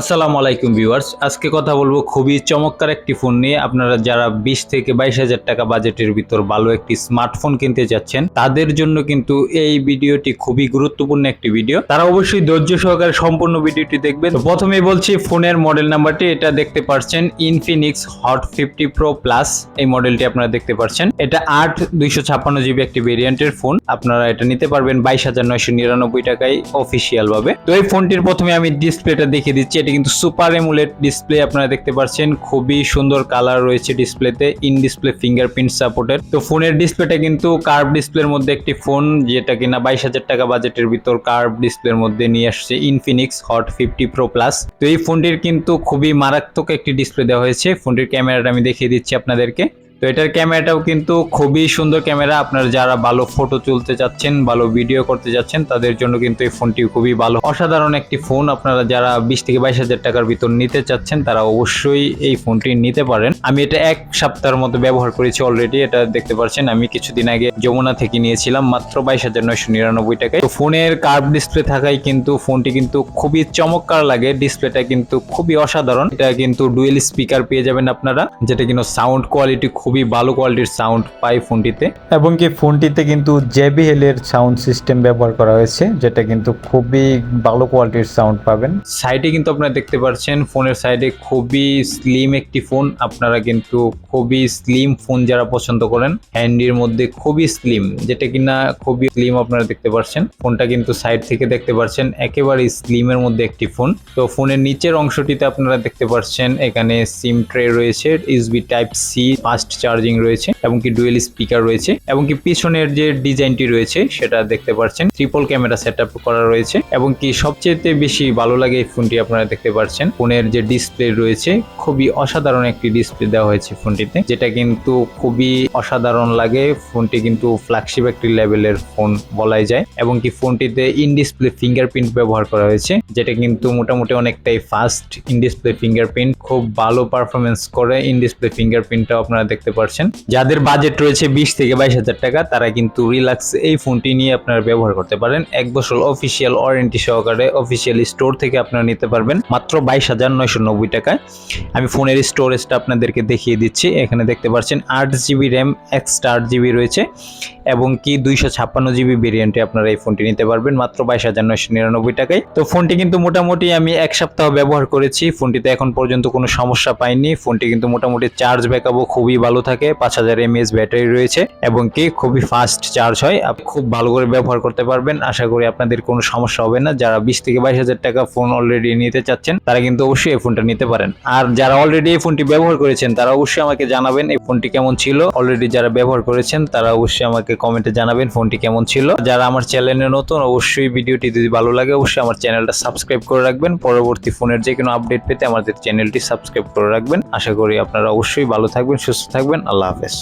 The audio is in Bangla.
আসসালামু আলাইকুম ভিউয়ার্স। আজকে কথা বলব খুবই চমৎকার একটি ফোন নিয়ে। আপনারা যারা বিশ থেকে বাইশ হাজার টাকা বাজেটের ভিতর ভালো একটি স্মার্টফোন কিনতে যাচ্ছেন তাদের জন্য কিন্তু এই ভিডিওটি খুবই গুরুত্বপূর্ণ একটি ভিডিও। তারা অবশ্যই ধৈর্য সহকারে সম্পূর্ণ ভিডিওটি দেখবেন। প্রথমেই বলছি, ফোনের মডেল নাম্বারটি এটা দেখতে পাচ্ছেন Infinix Hot fifty Pro Plus এই মডেলটি আপনারা দেখতে পাচ্ছেন এটা আট দুইশো ছাপ্পান্ন জিবি একটি ভেরিয়েন্টের ফোন। আপনারা এটা নিতে পারবেন বাইশ হাজার নয়শো নিরানব্বই টাকায় অফিসিয়াল ভাবে। তো এই ফোনটির প্রথমে আমি ডিসপ্লেটা দেখিয়ে দিচ্ছি। এটা কিন্তু সুপার এমুলেট ডিসপ্লে আপনারা দেখতে পাচ্ছেন খুবই সুন্দর কালার রয়েছে ডিসপ্লেতে, ইন ডিসপ্লে ফিঙ্গারপ্রিন্ট সাপোর্টেড। তো ফোনের ডিসপ্লেটা কিন্তু কার্ভ ডিসপ্লের মধ্যে একটি ফোন, যেটা কিনা বাইশ হাজার টাকা বাজেটের ভিতর কার্ভ ডিসপ্লের মধ্যে নিয়ে আসছে Infinix Hot fifty Pro Plus তো এই ফোনটির কিন্তু খুবই মারাত্মক একটি ডিসপ্লে দেওয়া হয়েছে। ফোনটির ক্যামেরাটা আমি দেখিয়ে দিচ্ছি আপনাদেরকে। তো এটার ক্যামেরাটাও কিন্তু খুবই সুন্দর ক্যামেরা। আপনারা যারা ভালো ফটো তুলতে চাচ্ছেন, ভালো ভিডিও করতে যাচ্ছেন তাদের জন্য কিন্তু এই ফোনটি খুবই ভালো। অসাধারণ একটি ফোন আপনারা যারা বিশ থেকে বাইশ হাজার টাকার ভিতর নিতে চাচ্ছেন, তারা অবশ্যই এই ফোনটি নিতে পারেন। আমি এটা এক সপ্তাহের মতো ব্যবহার করেছি অলরেডি এটা দেখতে পাচ্ছেন আমি কিছুদিন আগে যমুনা থেকে নিয়েছিলাম, মাত্র বাইশ হাজার নয়শো নিরানব্বই টাকায়। তো ফোনের কার্ভ ডিসপ্লে থাকায় কিন্তু ফোনটি কিন্তু খুবই চমৎকার লাগে। ডিসপ্লেটা কিন্তু খুবই অসাধারণ। এটা কিন্তু ডুয়েল স্পিকার পেয়ে যাবেন আপনারা, যেটা কিন্তু সাউন্ড কোয়ালিটি খুবই ভালো কোয়ালিটির সাউন্ড পাই ফোনটিতে। এবং কি ফোনটিতে কিন্তু জেবিএল এর সাউন্ড সিস্টেম ব্যবহার করা হয়েছে যেটা কিন্তু খুবই ভালো কোয়ালিটির সাউন্ড পাবেন। সাইডে কিন্তু আপনারা দেখতে পাচ্ছেন ফোনের সাইডে খুবই স্লিম একটি ফোন আপনারা কিন্তু খুবই স্লিম ফোন যারা পছন্দ করেন হ্যান্ডির মধ্যে খুবই স্লিম যেটা কিনা খুবই স্লিম আপনারা দেখতে পাচ্ছেন। ফোনটা কিন্তু সাইড থেকে দেখতে পাচ্ছেন একেবারে স্লিমের মধ্যে একটি ফোন তো ফোনের নিচের অংশটিতে আপনারা দেখতে পাচ্ছেন এখানে সিম ট্রে রয়েছে USB type C fast charging রয়েছে এবং কি ডুয়েল স্পিকার রয়েছে এবং কি পিছনের যে ডিজাইনটি রয়েছে সেটা দেখতে পাচ্ছেন। ট্রিপল ক্যামেরা সেট করা রয়েছে এবং কি সবচেয়ে বেশি ভালো লাগে এই ফোনটি আপনারা দেখতে পাচ্ছেন। ফোনের যে ডিসপ্লে রয়েছে খুবই অসাধারণ একটি ডিসপ্লে দেওয়া হয়েছে ফোনটিতে যেটা কিন্তু খুবই অসাধারণ লাগে। ফোনটি কিন্তু ফ্ল্যাগশিপ একটি লেভেলের ফোন বলাই যায় এবং কি ফোনটিতে ইন ডিসপ্লে ফিঙ্গারপ্রিন্ট ব্যবহার করা হয়েছে, যেটা কিন্তু মোটামুটি অনেকটাই ফাস্ট ইন ডিসপ্লে ফিঙ্গারপ্রিন্ট খুব ভালো পারফরমেন্স করে ইন ডিসপ্লে ফিঙ্গারপ্রিন্টটাও আপনারা দেখতে পাচ্ছেন যাদের বাজেট রয়েছে বিশ থেকে বাইশ হাজার টাকা, তারা কিন্তু রিল্যাক্স এই ফোনটি নিয়ে আপনারা ব্যবহার করতে পারেন। এক বছর অফিসিয়াল ওয়ারেন্টি সহকারে অফিসিয়াল স্টোর থেকে আপনারা নিতে পারবেন। মাত্র বাইশ হাজার নয়শো নব্বই টাকায়। আমি ফোনের স্টোরেজটা আপনাদেরকে দেখিয়ে দিচ্ছি। এখানে দেখতে পাচ্ছেন আট জিবি র্যাম এক্সট্রা আট জিবি রয়েছে। এবং কি দুইশো ছাপ্পান্ন জিবি ভেরিয়েন্টে আপনারা এই ফোনটি নিতে পারবেন, মাত্র বাইশ হাজার নয়শো নিরানব্বই টাকায়। তো ফোনটি কিন্তু মোটামুটি আমি এক সপ্তাহ ব্যবহার করেছি ফোনটিতে এখন পর্যন্ত কোনো সমস্যা পাইনি। ফোনটি কিন্তু মোটামুটি চার্জ ব্যাকআপও খুবই ভালো থাকে, পাঁচ হাজার এমএএস ব্যাটারি রয়েছে এবং কি খুবই ফাস্ট চার্জ হয়। আপনি খুব ভালো করে ব্যবহার করতে পারবেন। আশা করি আপনাদের কোনো সমস্যা হবে না। যারা বিশ থেকে বাইশ হাজার টাকা ফোন অলরেডি নিতে চাচ্ছেন, তারা কিন্তু অবশ্যই এই ফোনটা নিতে পারেন। আর যারা অলরেডি এই ফোনটি ব্যবহার করেছেন, তারা অবশ্যই আমাকে জানাবেন এই ফোনটি কেমন ছিল। অলরেডি যারা ব্যবহার করেছেন, তারা অবশ্যই আমাকে কমেন্টে জানাবেন, ফোনটি কেমন ছিল। যারা আমার চ্যানেলে নতুন, অবশ্যই ভিডিওটি যদি ভালো লাগে, অবশ্যই আমার চ্যানেলটা সাবস্ক্রাইব করে রাখবেন। পরবর্তী ফোনের যে কোনো আপডেট পেতে আমাদের চ্যানেলটি সাবস্ক্রাইব করে রাখবেন। আশা করি আপনারা অবশ্যই ভালো থাকবেন, সুস্থ থাকবেন। আল্লাহ হাফেজ।